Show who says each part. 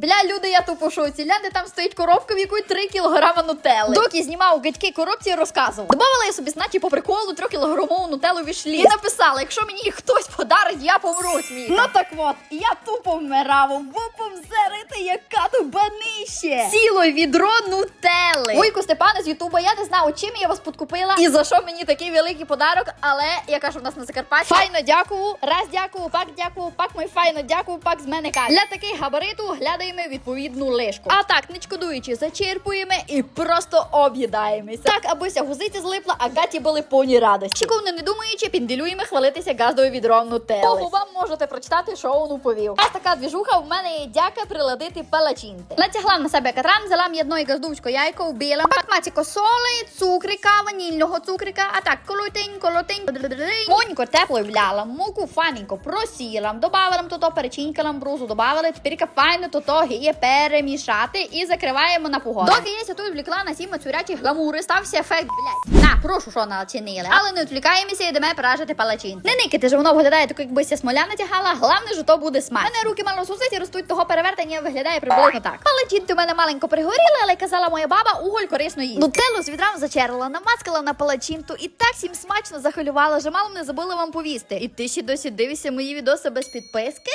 Speaker 1: Бля, люди, я тупо шоці. Гляньте, там стоїть коробка, в якої 3 кілограма нутели. Доки знімав гидьки коробці, розказував. Добавила я собі, значить, по приколу 3 кілограмову нутеллу вішлі. І написала, якщо мені їх хтось подарить, я помру сміх. Ну так от, я тупо вмирав, зарити, яка тут банище. Ціло відро нутелли. Вуйку Степане з Ютуба, я не знаю, чим я вас подкупила і за що мені такий великий подарок, але я кажу, в нас на Закарпатті. Файно дякую, раз дякую, пак дякую, пак мой файно дякую, пак з мене каже. Для таких габариту глядаємо відповідну лишку. А так, не шкодуючи, зачерпуємо і просто об'їдаємося. Так, абися гузиці злипла, а гаті були повні радості. Чекувно не думаючи, пінделюємо хвалитися газдою відром нутелли. Того вам можете прочитати, що он уповів. Ось така двіжуха в мене є дяка приладити палачинти. Натягла на себе катран, взяла м'єдно і газдувсько яйко в білим. Пак маціко соли, цукрика, ванільного цукрика, а так колотень, колотень, Монько тепло вляла, муку файненько просіла, добавила туто перечинькала, брузу добавили, тепер файно туто гіє перемішати і закриваємо на погоду. Доки я тут влікла на сім цурячі гламури, стався ефект, блядь. На, прошу, що начинили. Але не відвлікаємося і йдемо пражити палачин. Не никайте, що воно виглядає так, якби ся смоля натягала, головне, що то буде смак. Мене руки мало суситі ростуть, того виглядає приблизно так. Палачинти у мене маленько пригоріли, але казала моя баба, уголь корисно їсти. Нутеллу з відрам зачерла, намацкала на палачинту і так всім смачно захвилювала, що мало не забула вам повісти. І ти ще досі дивишся мої відоси без підписки?